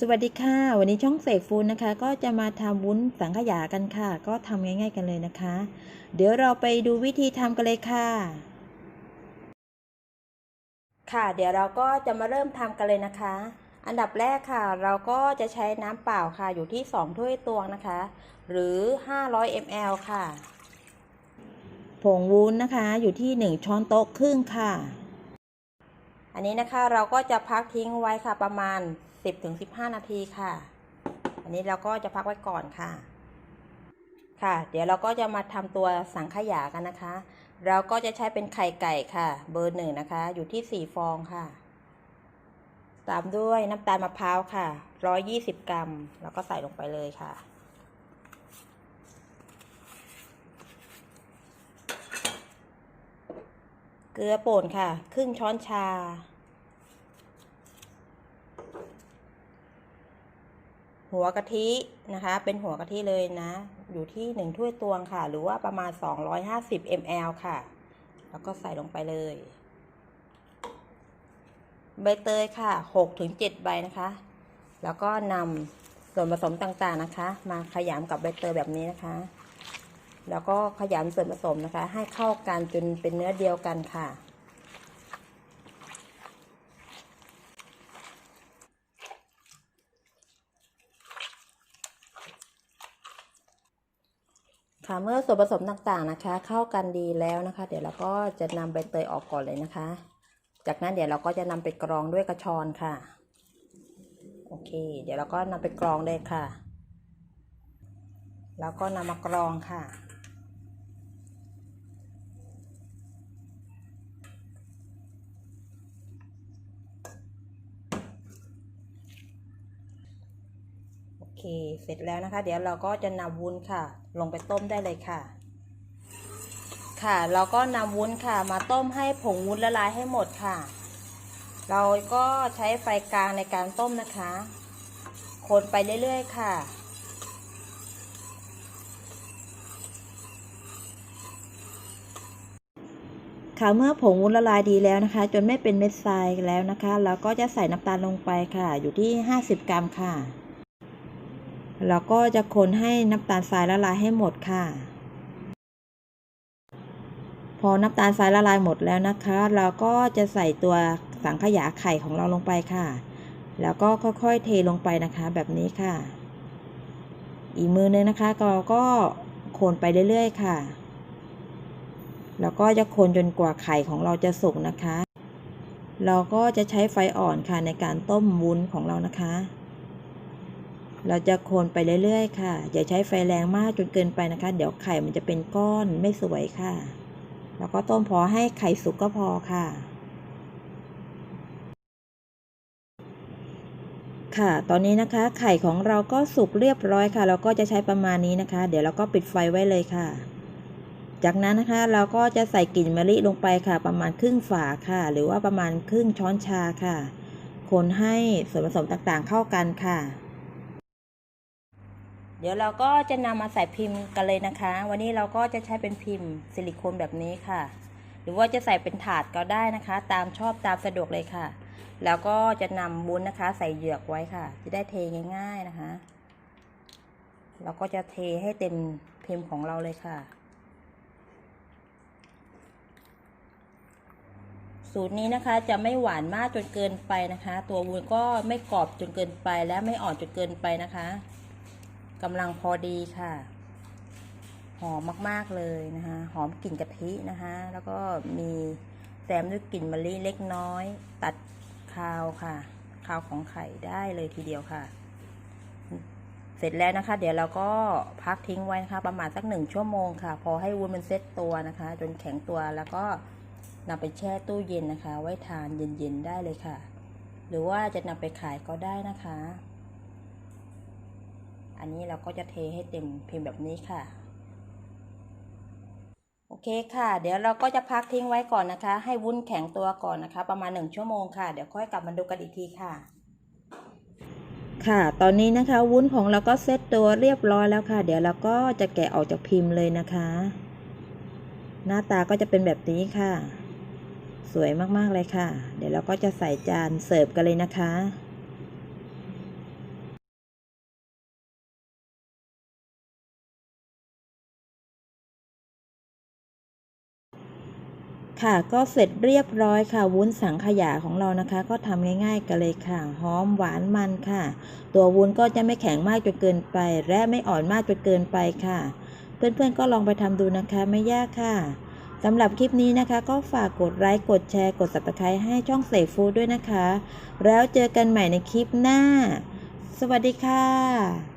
สวัสดีค่ะ วันนี้ช่องเสกฟูนนะคะ ก็จะมาทำวุ้นสังขยากันค่ะ ก็ทำง่าย ๆ กันเลยนะคะ เดี๋ยวเราไปดูวิธีทำกันเลยค่ะ ค่ะ เดี๋ยวเราก็จะมาเริ่มทำกันเลยนะคะ อันดับแรกค่ะ เราก็จะใช้น้ำเปล่าค่ะอยู่ที่ 2 ถ้วยตวงนะคะ หรือ 500 ml ค่ะ ผงวุ้นนะคะอยู่ที่ 1 ช้อนโต๊ะครึ่งค่ะ อันนี้นะคะเราก็จะพักทิ้งไว้ค่ะประมาณ 10-15 นาทีค่ะ อันนี้เราก็จะพักไว้ก่อนค่ะ ค่ะ เดี๋ยวเราก็จะมาทำตัวสังขยากันนะคะ เราก็จะใช้เป็นไข่ไก่ค่ะ เบอร์หนึ่งนะคะ อยู่ที่ 4 ฟองค่ะ ตามด้วยน้ำตาลมะพร้าวค่ะ 120 กรัม แล้วก็ใส่ลงไปเลยค่ะเกลือป่นค่ะ ครึ่งช้อนชา หัวกะทินะคะ เป็นหัวกะทิเลยนะ อยู่ที่หนึ่งถ้วยตวงค่ะ หรือว่าประมาณ 250 ml ค่ะ แล้วก็ใส่ลงไปเลย ใบเตยค่ะ6-7ใบนะคะ แล้วก็นำส่วนผสมต่างๆนะคะ มาขยำกับใบเตยแบบนี้นะคะ แล้วก็ขยำส่วนผสมนะคะ ให้เข้ากันจนเป็นเนื้อเดียวกันค่ะ ค่ะเมื่อส่วนผสมต่างๆนะคะ เข้ากันดีแล้วนะคะ เดี๋ยวเราก็จะนำใบเตยออกก่อนเลยนะคะ จากนั้นเดี๋ยวเราก็จะนำไปกรองด้วยกระชอนค่ะ โอเค เดี๋ยวเราก็นำไปกรองเลยค่ะ แล้วก็นำมากรองค่ะ เค เสร็จแล้วนะคะ เดี๋ยวเราก็จะนำวุ้นค่ะ ลงไปต้มได้เลยค่ะ ค่ะ เราก็นำวุ้นค่ะมาต้มให้ผงวุ้นละลายให้หมดค่ะ เราก็ใช้ไฟกลางในการต้มนะคะ คนไปเรื่อยๆค่ะค่ะเมื่อผงวุ้นละลายดีแล้วนะคะ จนไม่เป็นเม็ดทรายแล้วนะคะ เราก็จะใส่น้ำตาลลงไปค่ะ อยู่ที่ 50 กรัมค่ะ เราก็จะคนให้น้ำตาลทรายละลายให้หมดค่ะ พอน้ำตาลทรายละลายหมดแล้วนะคะ เราก็จะใส่ตัวสังขยาไข่ของเราลงไปค่ะ แล้วก็ค่อยๆเทลงไปนะคะแบบนี้ค่ะ อีกมือนึงนะคะเราก็คนไปเรื่อยๆ ค่ะ แล้วก็จะคนจนกว่าไข่ของเราจะสุกนะคะ เราก็จะใช้ไฟอ่อนค่ะในการต้มวุ้นของเรานะคะ เราจะคนไปเรื่อยๆ ค่ะ อย่าใช้ไฟแรงมากจนเกินไปนะคะ เดี๋ยวไข่มันจะเป็นก้อนไม่สวยค่ะ แล้วก็ต้มพอให้ไข่สุกก็พอค่ะ ค่ะ ตอนนี้นะคะ ไข่ของเราก็สุกเรียบร้อยค่ะ เราก็จะใช้ประมาณนี้นะคะ เดี๋ยวเราก็ปิดไฟไว้เลยค่ะ จากนั้นนะคะเราก็จะใส่กลิ่นมะลิลงไปค่ะ ประมาณครึ่งฝาค่ะ หรือว่าประมาณครึ่งช้อนชาค่ะ คนให้ส่วนผสมต่างๆเข้ากันค่ะ เดี๋ยวเราก็จะนำมาใส่พิมพ์กันเลยนะคะ วันนี้เราก็จะใช้เป็นพิมพ์ซิลิโคนแบบนี้ค่ะ หรือว่าจะใส่เป็นถาดก็ได้นะคะ ตามชอบตามสะดวกเลยค่ะ แล้วก็จะนำวุ้นนะคะ ใส่เหยือกไว้ค่ะ จะได้เทง่ายๆนะคะ เราก็จะเทให้เต็มพิมพ์ของเราเลยค่ะสูตรนี้นะคะจะไม่หวานมากจนเกินไปนะคะ ตัววุ้นก็ไม่กรอบจนเกินไปและไม่อ่อนจนเกินไปนะคะ กำลังพอดีค่ะ หอมมากๆเลยนะคะ หอมกลิ่นกะทินะคะ แล้วก็มีแซมด้วยกลิ่นมะลิเล็กน้อย ตัดคาวค่ะ คาวของไข่ได้เลยทีเดียวค่ะ เสร็จแล้วนะคะ เดี๋ยวเราก็พักทิ้งไว้นะคะ ประมาณสักหนึ่งชั่วโมงค่ะ พอให้วุ้นมันเซ็ตตัวนะคะ จนแข็งตัวแล้วก็นำไปแช่ตู้เย็นนะคะ ไว้ทานเย็นๆได้เลยค่ะ หรือว่าจะนำไปขายก็ได้นะคะ อันนี้เราก็จะเทให้เต็มพิมพ์แบบนี้ค่ะ โอเคค่ะ เดี๋ยวเราก็จะพักทิ้งไว้ก่อนนะคะ ให้วุ้นแข็งตัวก่อนนะคะ ประมาณหนึ่งชั่วโมงค่ะ เดี๋ยวค่อยกลับมาดูกันอีกทีค่ะ ค่ะ ตอนนี้นะคะวุ้นของเราก็เซตตัวเรียบร้อยแล้วค่ะ เดี๋ยวเราก็จะแกะออกจากพิมพ์เลยนะคะ หน้าตาก็จะเป็นแบบนี้ค่ะ สวยมากๆเลยค่ะ เดี๋ยวเราก็จะใส่จานเสิร์ฟกันเลยนะคะ ค่ะก็เสร็จเรียบร้อยค่ะ วุ้นสังขยาของเรานะคะ ก็ทำง่ายๆกันเลยค่ะหอมหวานมันค่ะ ตัววุ้นก็จะไม่แข็งมากจนเกินไป และไม่อ่อนมากจนเกินไปค่ะ เพื่อนๆก็ลองไปทำดูนะคะไม่ยากค่ะสำหรับคลิปนี้นะคะ ก็ฝากกดไลค์กดแชร์กด subscribe ให้ช่องเสฟูด้วยนะคะ แล้วเจอกันใหม่ในคลิปหน้า สวัสดีค่ะ